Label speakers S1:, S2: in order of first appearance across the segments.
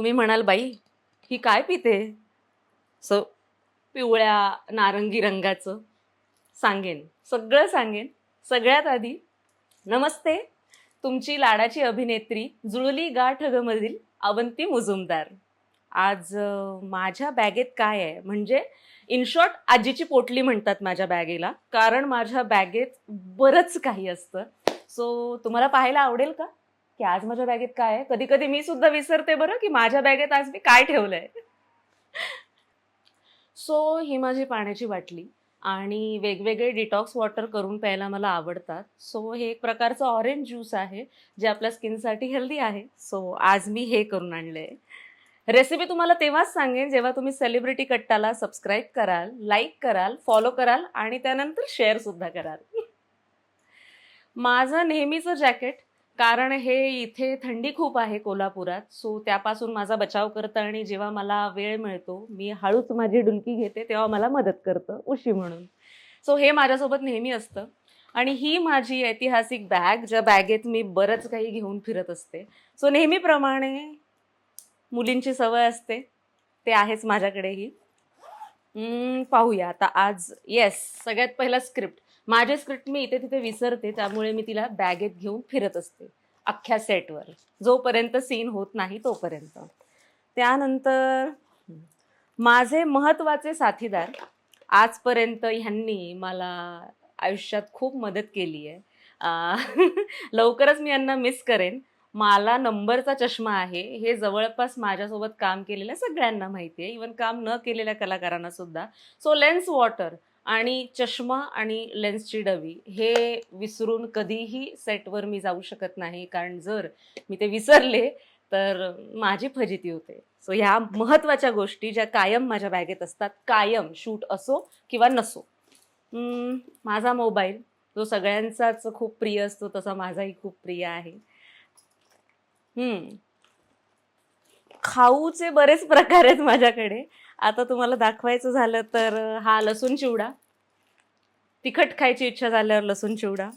S1: तुम्ही म्हणाल बाई ही काय पिते? स पिवळ्या नारंगी रंगाचं सांगेन. सगळं सांगेन. सगळ्यात आधी नमस्ते तुमची लाडाची अभिनेत्री जुळली गाठगमधील अवंती मुजुमदार. आज माझ्या बॅगेत काय आहे? म्हणजे इन शॉर्ट आजीची पोटली म्हणतात माझ्या बॅगेला कारण माझ्या बॅगेत बरंच काही असतं. सो तुम्हाला पाहायला आवडेल का? की आज माझ्या बॅगेत काय आहे? कधी कधी मी सुद्धा विसरते बरं की माझ्या बॅगेत आज मी काय ठेवलंय. सो ही माझी पाण्याची बाटली आणि वेगवेगळे डिटॉक्स वॉटर करून प्यायला मला आवडतात. सो हे एक प्रकारचं ऑरेंज ज्यूस आहे जे आपल्या स्किनसाठी हेल्दी आहे. सो आज मी हे करून आणलंय. रेसिपी तुम्हाला तेव्हाच सांगेन जेव्हा तुम्ही सेलिब्रिटी कट्टाला सबस्क्राईब कराल लाईक कराल फॉलो कराल आणि त्यानंतर शेअर सुद्धा कराल. माझं नेहमीचं जॅकेट कारण हे इथे थंडी खूप आहे कोल्हापुरात सो त्यापासून माझा बचाव करतं आणि जेव्हा मला वेळ मिळतो मी हळूच माझी डुलकी घेते तेव्हा मला मदत करतं उशी म्हणून. सो हे माझ्यासोबत नेहमी असतं. आणि ही माझी ऐतिहासिक बॅग ज्या बॅगेत मी बरंच काही घेऊन फिरत असते. सो नेहमीप्रमाणे मुलींची सवय असते. ते आहेच माझ्याकडेही. पाहूया. आता आज येस सगळ्यात पहिला स्क्रिप्ट माझे स्क्रिप्ट मी इथे तिथे विसरते त्यामुळे मी तिला बॅगेत घेऊन फिरत असते अख्ख्या सेटवर जोपर्यंत सीन होत नाही तोपर्यंत. त्यानंतर माझे महत्त्वाचे साथीदार आजपर्यंत ह्यांनी मला आयुष्यात खूप मदत केली आहे. लवकरच मी यांना मिस करेन. मला नंबरचा चष्मा आहे. हे जवळपास माझ्यासोबत काम केलेल्या सगळ्यांना माहिती आहे. इवन काम न केलेल्या कलाकारांना सुद्धा. सो लेन्स वॉटर आणि चष्मा आणि लेन्सची डबी हे विसरून कधीही सेटवर मी जाऊ शकत नाही. कारण जर मी ते विसरले तर माझी फजिती होते. सो ह्या महत्त्वाच्या गोष्टी ज्या कायम माझ्या बॅगेत असतात कायम शूट असो किंवा नसो. हम्म, माझा मोबाईल जो सगळ्यांचाच खूप प्रिय असतो तसा माझाही खूप प्रिय आहे. हम्म. खाऊचे बरेच प्रकार आहेत माझ्याकडे. आता तुम्हाला दाखवायचं झालं तर हा लसूण चिवडा. तिखट खायची इच्छा झाल्यावर लसूण चिवडा.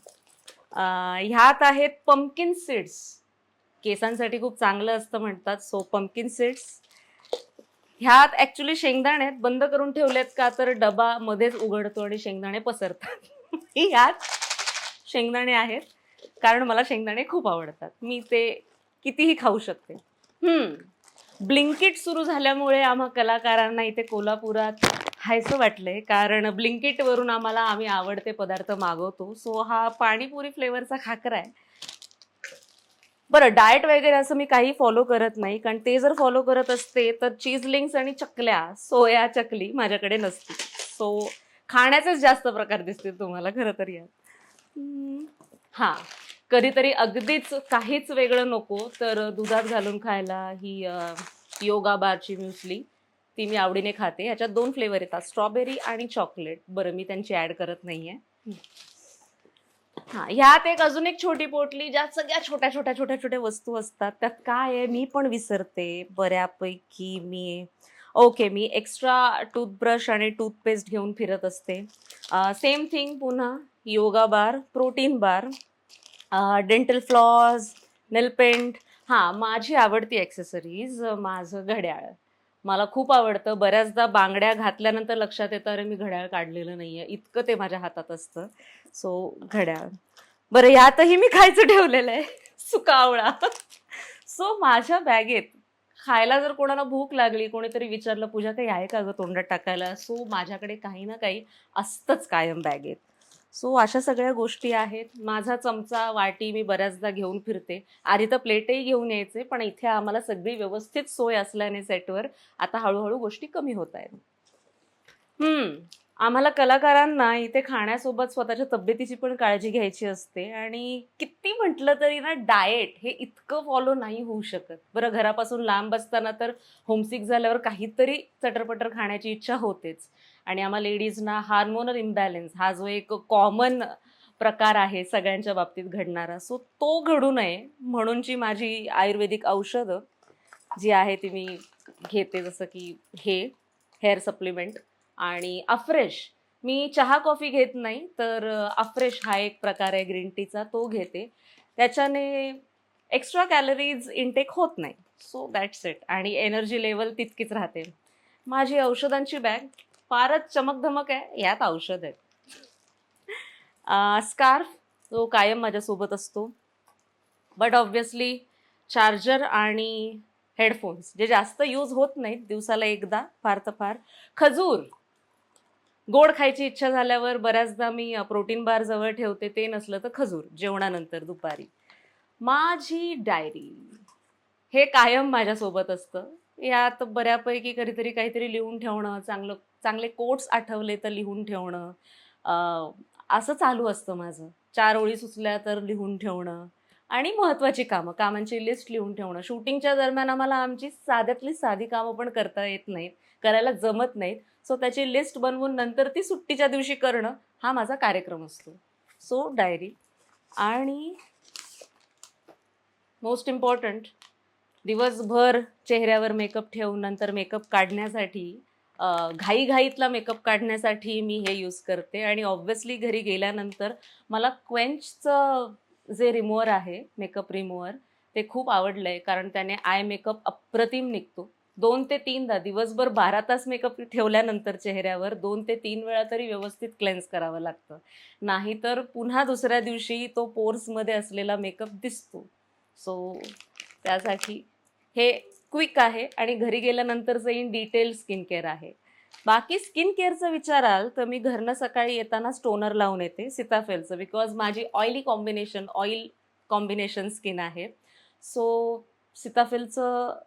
S1: ह्यात आहेत पंपकिन सीड्स केसांसाठी खूप चांगलं असतं म्हणतात सो पंपकिन सीड्स ह्यात ॲक्च्युली शेंगदाणे आहेत बंद करून ठेवलेत का तर डबा मध्येच उघडतो आणि शेंगदाणे पसरतात. ह्यात शेंगदाणे आहेत कारण मला शेंगदाणे खूप आवडतात. मी ते कितीही खाऊ शकते. ब्लिंकिट सुरू झाल्यामुळे आम्हा कलाकारांना इथे कोल्हापुरात खायचं वाटलंय कारण ब्लिंकिटवरून आम्हाला आम्ही आवडते पदार्थ मागवतो. सो हा पाणीपुरी फ्लेवरचा खाकरा आहे. बरं डाएट वगैरे असं मी काही फॉलो करत नाही. कारण ते जर फॉलो करत असते तर चीज लिंक्स आणि चकल्या सोया चकली माझ्याकडे नसती सो खाण्याचेच जास्त प्रकार दिसतील तुम्हाला खरं तर यात. हां. कधीतरी अगदीच काहीच वेगळं नको तर दुधात घालून खायला ही योगा बारची म्युसली. ती मी आवडीने खाते. ह्याच्यात दोन फ्लेवर येतात. स्ट्रॉबेरी आणि चॉकलेट बरं मी त्यांची ॲड करत नाही आहे हां ह्यात एक अजून एक छोटी पोटली ज्यात सगळ्या छोट्या छोट्या छोट्या छोट्या वस्तू असतात. त्यात काय आहे मी पण विसरते बऱ्यापैकी मी. ओके मी एक्स्ट्रा टूथब्रश आणि टूथपेस्ट घेऊन फिरत असते. सेम थिंग पुन्हा. Yoga bar protein bar. Dental floss nail paint हां माझी आवडती ॲक्सेसरीज माझं घड्याळ. मला खूप आवडतं. बऱ्याचदा बांगड्या घातल्यानंतर लक्षात येतं अरे मी घड्याळ काढलेलं नाही आहे इतकं ते माझ्या हातात असतं. सो घड्याळ. बरं यातही मी खायचं ठेवलेलं आहे. सुकावळा सो माझ्या बॅगेत खायला जर कोणाला भूक लागली कोणीतरी विचारलं पूजा काही आहे का गं तोंडात टाकायला? सो माझ्याकडे काही ना काही असतंच कायम बॅगेत. सो अशा सगळ्या गोष्टी आहेत. माझा चमचा वाटी मी बऱ्याचदा घेऊन फिरते. आधी तर प्लेटही घेऊन यायचे पण इथे आम्हाला सगळी व्यवस्थित सोय असल्याने सेटवर आता हळूहळू गोष्टी कमी होत आहेत. हम्म. आम्हाला कलाकारांना इथे खाण्यासोबत स्वतःच्या तब्येतीची पण काळजी घ्यायची असते. आणि किती म्हटलं तरी ना डाएट हे इतकं फॉलो नाही होऊ शकत. बरं घरापासून लांब असताना तर होमसिक झाल्यावर काहीतरी चटरपटर खाण्याची इच्छा होतेच. आणि आम्हा लेडीजना हार्मोनल इम्बॅलन्स हा जो एक कॉमन प्रकार आहे सगळ्यांच्या बाबतीत घडणारा. सो तो घडू नये म्हणूनची माझी आयुर्वेदिक औषधं जी आहे ती मी घेते जसं की हे हेअर सप्लिमेंट आणि अफ्रेश मी चहा कॉफी घेत नाही तर अफ्रेश हा एक प्रकार आहे ग्रीन टीचा तो घेते. त्याच्याने एक्स्ट्रा कॅलरीज इनटेक होत नाही. सो दॅट्स इट आणि एनर्जी लेवल तितकीच राहते. माझी औषधांची बॅग फारच चमकधमक आहे यात औषध आहे स्कार्फ तो कायम माझ्यासोबत असतो. बट ऑब्व्हियसली चार्जर आणि हेडफोन्स जे जास्त यूज होत नाहीत दिवसाला एकदा फार तर फार. खजूर गोड खायची इच्छा झाल्यावर बऱ्याचदा मी प्रोटीन बार जवळ ठेवते ते नसलं तर खजूर जेवणानंतर दुपारी. माझी डायरी हे कायम माझ्यासोबत असतं. यात बऱ्यापैकी कधीतरी काहीतरी लिहून ठेवणं चांगलं चांगले कोट्स आठवले तर लिहून ठेवणं असं चालू असतं माझं. चार ओळी सुचल्या तर लिहून ठेवणं आणि महत्त्वाची कामं कामांची लिस्ट लिहून ठेवणं. शूटिंगच्या दरम्यान आम्हाला आमची साध्यातली साधी कामं पण करता येत नाहीत. करायला जमत नाहीत. सो त्याची लिस्ट बनवून नंतर ती सुट्टीच्या दिवशी करणं हा माझा कार्यक्रम असतो. सो डायरी आणि मोस्ट इम्पॉर्टंट दिवसभर चेहऱ्यावर मेकअप ठेवून नंतर मेकअप काढण्यासाठी घाईघाईतला मेकअप काढण्यासाठी मी हे यूज करते. आणि ऑब्व्हियसली घरी गेल्यानंतर मला क्वेंचचं जे रिमूवर आहे मेकअप रिमूवर ते खूप आवडलं आहे कारण त्याने आय मेकअप अप्रतिम निघतो. दोन ते तीनदा दिवसभर बारा तास मेकअप ठेवल्यानंतर चेहऱ्यावर दोन ते तीन वेळा तरी व्यवस्थित क्लेन्स करावं लागतं. नाहीतर पुन्हा दुसऱ्या दिवशी तो पोर्समध्ये असलेला मेकअप दिसतो. सो त्यासाठी हे क्विक आहे आणि घरी गेल्यानंतरचं इन डिटेल स्किन केअर आहे. बाकी स्किन केअरचं विचाराल तर मी घरनं सकाळी येताना स्टोनर लावून येते सीताफेलचं बिकॉज माझी oily combination oil combination skin आहे. सो सीताफेलचं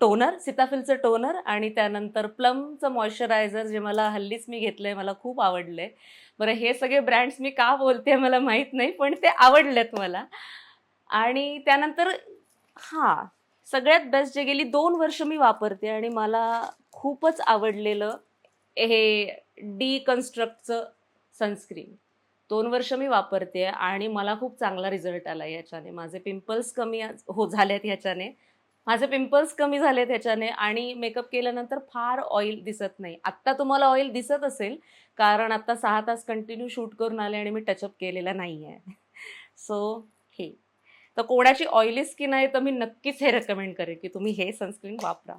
S1: टोनर सीताफिलचं टोनर आणि त्यानंतर प्लमचं मॉइश्चरायझर जे मला हल्लीच मी घेतलं आहे मला खूप आवडलं आहे बरं हे सगळे ब्रँड्स मी का बोलते मला माहीत नाही पण ते आवडलेत मला. आणि त्यानंतर हां सगळ्यात बेस्ट जे गेली दोन वर्ष मी वापरते आणि मला खूपच आवडलेलं हे डी कन्स्ट्रक्टचं सनस्क्रीन दोन वर्ष मी वापरते आणि मला खूप चांगला रिझल्ट आला याच्याने. माझे पिंपल्स कमी आज- हो झालेत ह्याच्याने माझे पिंपल्स कमी झालेत ह्याच्याने आणि मेकअप केल्यानंतर फार ऑइल दिसत नाही. आत्ता तुम्हाला ऑइल दिसत असेल कारण आत्ता सहा तास कंटिन्यू शूट करून आले आणि मी टचअप केलेला नाही आहे सो हे. तर कोणाची ऑइली स्किन आहे तर मी नक्कीच हे रेकमेंड करेन की तुम्ही हे सनस्क्रीन वापरा.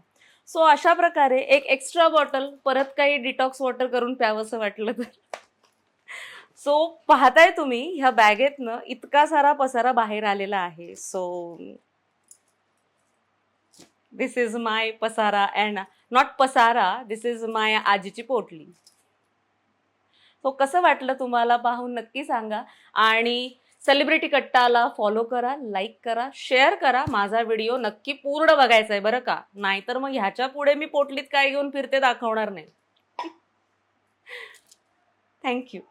S1: सो अशा प्रकारे एक एक्स्ट्रा बॉटल परत काही डिटॉक्स वॉटर करून प्यावंसं वाटलं तर. सो पाहताय तुम्ही ह्या बॅगेतनं इतका सारा पसारा बाहेर आलेला आहे. सो दिस इज माय पसारा अँड नॉट पसारा दिस इज माय आजीची पोटली. सो कसं वाटलं तुम्हाला पाहून नक्की सांगा. आणि सेलिब्रिटी कट्टाला फॉलो करा लाईक करा शेअर करा. माझा व्हिडिओ नक्की पूर्ण बघायचा आहे बरं का? नाहीतर मग ह्याच्या पुढे मी पोटलीत काय घेऊन फिरते दाखवणार नाही. थँक्यू